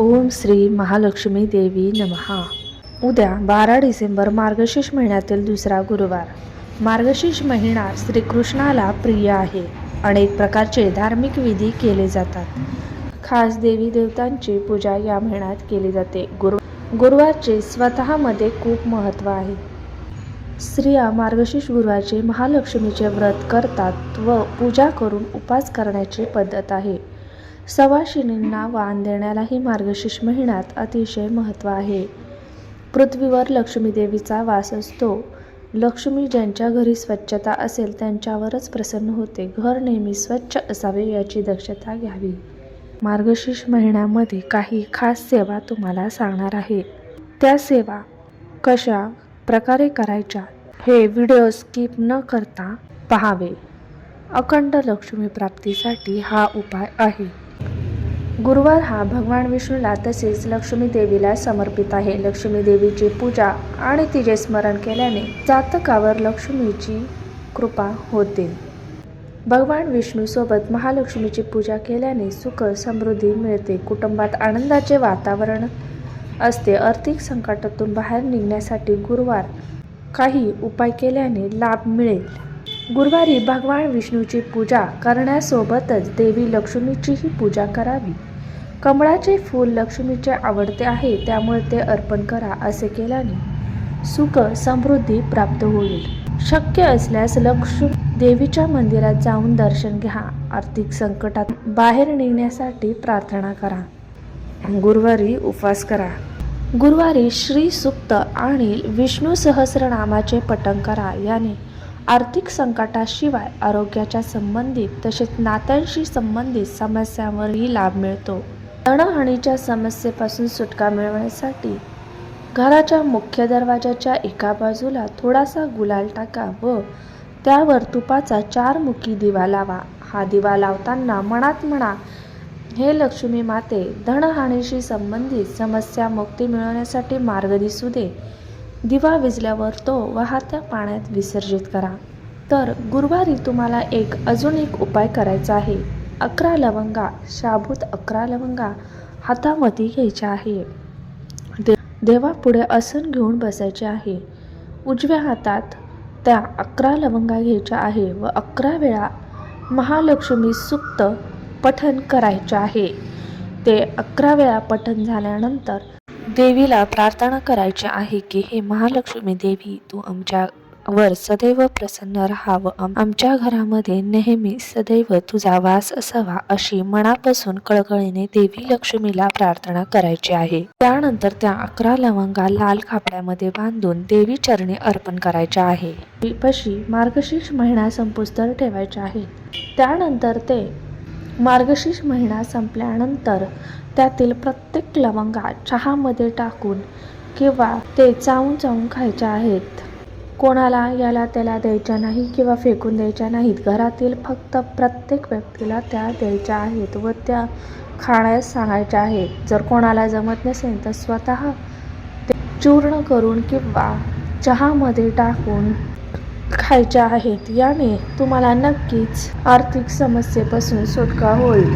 ओम श्री महालक्ष्मी देवी नमहा उद्या बारा डिसेंबर मार्गशीर्ष महिन्यातील दुसरा गुरुवार. मार्गशीर्ष महिना श्रीकृष्णाला प्रिय आहे. अनेक प्रकारचे धार्मिक विधी केले जातात. खास देवी देवतांची पूजा या महिन्यात केली जाते. गुरु गुरुवारचे स्वतःमध्ये खूप महत्त्व आहे. स्त्रिया मार्गशीर्ष गुरुवारचे महालक्ष्मीचे व्रत करतात व पूजा करून उपास करण्याची पद्धत आहे. सवाशिनींना वाण देण्यालाही मार्गशीर्ष महिन्यात अतिशय महत्त्व आहे. पृथ्वीवर लक्ष्मीदेवीचा वास असतो. लक्ष्मी ज्यांच्या घरी स्वच्छता असेल त्यांच्यावरच प्रसन्न होते. घर नेहमी स्वच्छ असावे याची दक्षता घ्यावी. मार्गशीर्ष महिन्यामध्ये काही खास सेवा तुम्हाला सांगणार आहे. त्या सेवा कशा प्रकारे करायच्या हे व्हिडिओ स्किप न करता पहावे. अखंड लक्ष्मी प्राप्तीसाठी हा उपाय आहे. गुरुवार हा भगवान विष्णूला तसेच लक्ष्मी देवीला समर्पित आहे. लक्ष्मी देवीची पूजा आणि तिचे स्मरण केल्याने जातकावर लक्ष्मीची कृपा होते. भगवान विष्णूसोबत महालक्ष्मीची पूजा केल्याने सुख समृद्धी मिळते. कुटुंबात आनंदाचे वातावरण असते. आर्थिक संकटातून बाहेर निघण्यासाठी गुरुवार काही उपाय केल्याने लाभ मिळेल. गुरुवारी भगवान विष्णूची पूजा करण्यासोबतच देवी लक्ष्मीचीही पूजा करावी. कमळाचे फूल लक्ष्मीचे आवडते आहे त्यामुळे ते अर्पण करा असे केल्याने सुख समृद्धी प्राप्त होईल. शक्य असल्यास लक्ष्मी देवीच्या मंदिरात जाऊन दर्शन घ्या. आर्थिक संकटात बाहेर निघण्यासाठी प्रार्थना करा. गुरुवारी उपवास करा. गुरुवारी श्री सुक्त आणि विष्णू सहस्रनामाचे पठण करा. याने आर्थिक संकटाशिवाय आरोग्याच्या संबंधित तसेच नात्यांशी संबंधित समस्यांवरही लाभ मिळतो. तणहानीच्या समस्येपासून सुटका मिळवण्यासाठी घराच्या मुख्य दरवाजाच्या एका बाजूला थोडासा गुलाल टाका व त्यावर तुपाचा चार मुखी दिवा लावा. हा दिवा लावताना मनात म्हणा हे लक्ष्मी माते धनहानीशी संबंधित समस्या मुक्ती मिळवण्यासाठी मार्ग दिसू दे. दिवा विजल्यावर तो वाहत्या पाण्यात विसर्जित करा. तर गुरुवारी तुम्हाला एक अजून एक उपाय करायचा आहे. अकरा लवंगा शाबूत अकरा लवंगा हातामध्ये घ्यायच्या आहे. दे देवापुढे आसन घेऊन बसायचे आहे. उजव्या हातात त्या अकरा लवंगा घ्यायच्या आहे व अकरा वेळा महालक्ष्मी सुक्त पठन करायचे आहे. ते अकरा वेळा पठन झाल्यानंतर देवीला प्रार्थना करायची आहे की हे महालक्ष्मी देवी तू आमच्यावर सदैव प्रसन्न राहावं. आमच्या घरामध्ये नेहमी सदैव तुझा वास असावा अशी मनापासून कळकळीने देवी लक्ष्मीला प्रार्थना करायची आहे. त्यानंतर त्या अकरा लवंगा लाल कापड्यामध्ये बांधून देवी चरणी अर्पण करायच्या आहे. पशी मार्गशीर्ष महिना संपुस्तर ठेवायचे आहे. त्यानंतर ते मार्गशीर्ष महिना संपल्यानंतर त्यातील प्रत्येक लवंगा चहामध्ये टाकून किंवा ते चावून चावून खायच्या आहेत. कोणाला याला त्याला द्यायच्या नाही किंवा फेकून द्यायच्या नाहीत. घरातील फक्त प्रत्येक व्यक्तीला त्या द्यायच्या आहेत व त्या खाण्यास सांगायच्या आहेत. जर कोणाला जमत नसेल तर स्वतः ते चूर्ण करून किंवा चहामध्ये टाकून खायच्या आहेत. याने तुम्हाला नक्कीच आर्थिक समस्येपासून सुटका होईल.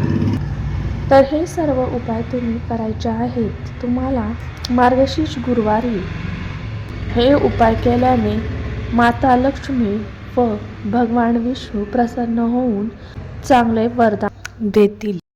तर हे सर्व उपाय तुम्ही करायचे आहेत. तुम्हाला मार्गशीर्ष गुरुवारी हे उपाय केल्याने माता लक्ष्मी व भगवान विष्णू प्रसन्न होऊन चांगले वरदान देतील.